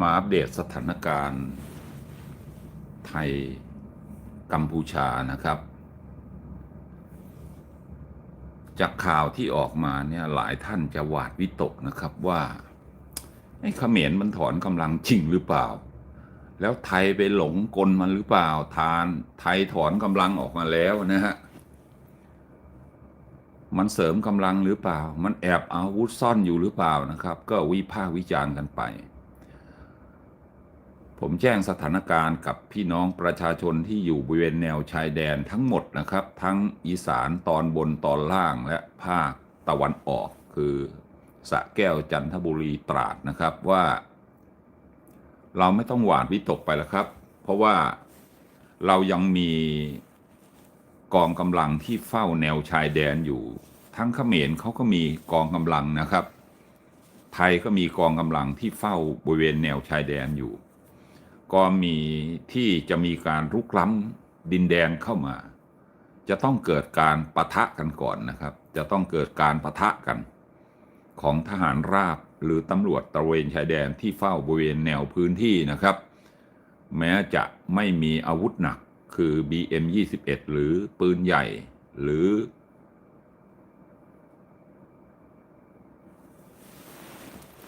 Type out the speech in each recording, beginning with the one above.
มาอัปเดตสถานการณ์ไทยกัมพูชานะครับ จากข่าวที่ออกมาเนี่ยหลายท่านจะหวาดวิตกนะครับว่าไอ้เขมรมันถอนกำลังจริงหรือเปล่า แล้วไทยไปหลงกลมันหรือเปล่า ทานไทยถอนกำลังออกมาแล้วนะฮะมันเสริมกำลังหรือเปล่า มันแอบอาวุธซ่อนอยู่หรือเปล่านะครับ ก็วิพากษ์วิจารณ์กันไป ผมแจ้งสถานการณ์กับพี่น้องประชาชนที่อยู่บริเวณแนวชายแดนทั้งหมดนะครับ ทั้งอีสานตอนบนตอนล่างและภาคตะวันออก คือสะแก้วจันทบุรีตราดนะครับว่า เราไม่ต้องหวาดวิตกไปแล้วครับ เพราะว่าเรายังมีกองกำลังที่เฝ้าแนวชายแดนอยู่ ทั้งเขมรเขาก็มีกองกำลังนะครับ ไทยก็มีกองกำลังที่เฝ้าบริเวณแนวชายแดนอยู่ ก็มีที่จะมีการรุกล้ำดินแดนเข้ามา จะต้องเกิดการปะทะกันก่อนนะครับ จะต้องเกิดการปะทะกัน ของทหารราบหรือตำรวจตระเวนชายแดนที่เฝ้าบริเวณแนวพื้นที่นะครับ แม้จะไม่มีอาวุธหนักคือ BM 21 หรือปืนใหญ่หรือ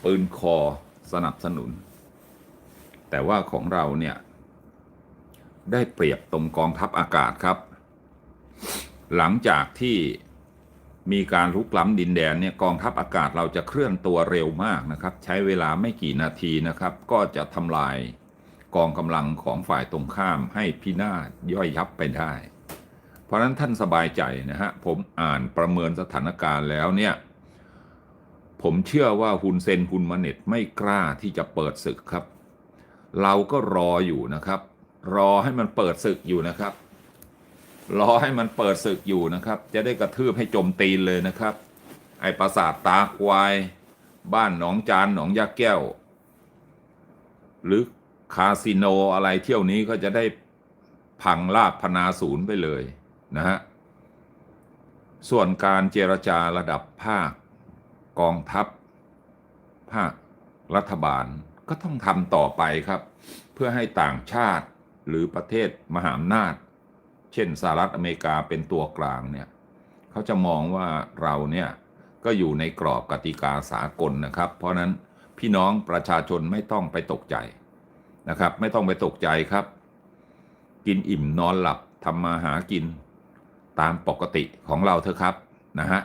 ปืนคอสนับสนุน แต่ว่าของเราเนี่ยได้เปรียบตรงกองทัพอากาศครับ หลังจากที่มีการลุกล้ำดินแดนเนี่ยกองทัพอากาศเราจะเคลื่อนตัวเร็วมากนะครับ ใช้เวลาไม่กี่นาทีนะครับ ก็จะทำลายกองกำลังของฝ่ายตรงข้ามให้พินาศย่อยยับไปได้ เพราะนั้นท่านสบายใจนะฮะผมอ่านประเมินสถานการณ์แล้วเนี่ย ผมเชื่อว่าฮุนเซนฮุนมาเน็ตไม่กล้าที่จะเปิดศึกครับ เราก็รออยู่นะครับ รอให้มันเปิดศึกอยู่นะครับ รอให้มันเปิดศึกอยู่นะครับ จะได้กระทืบให้จมตีนเลยนะครับ ไอ้ปราสาทตาควาย บ้านหนองจานหนองยาแก้ว หรือคาสิโนอะไรเที่ยวนี้ก็จะได้พังลาบพนาศูนย์ไปเลยนะฮะส่วนการเจรจาระดับภาคกองทัพ ภาครัฐบาล ก็ต้องทำต่อไปครับ เพื่อให้ต่างชาติหรือประเทศมหาอำนาจ เช่นสหรัฐอเมริกาเป็นตัวกลางเนี่ยเขาจะมองว่าเราเนี่ยก็อยู่ในกรอบกติกาสากลนะครับ เพราะนั้นพี่น้องประชาชนไม่ต้องไปตกใจนะครับ ไม่ต้องไปตกใจครับ กินอิ่มนอนหลับทำมาหากินตามปกติของเราเถอะครับนะฮะ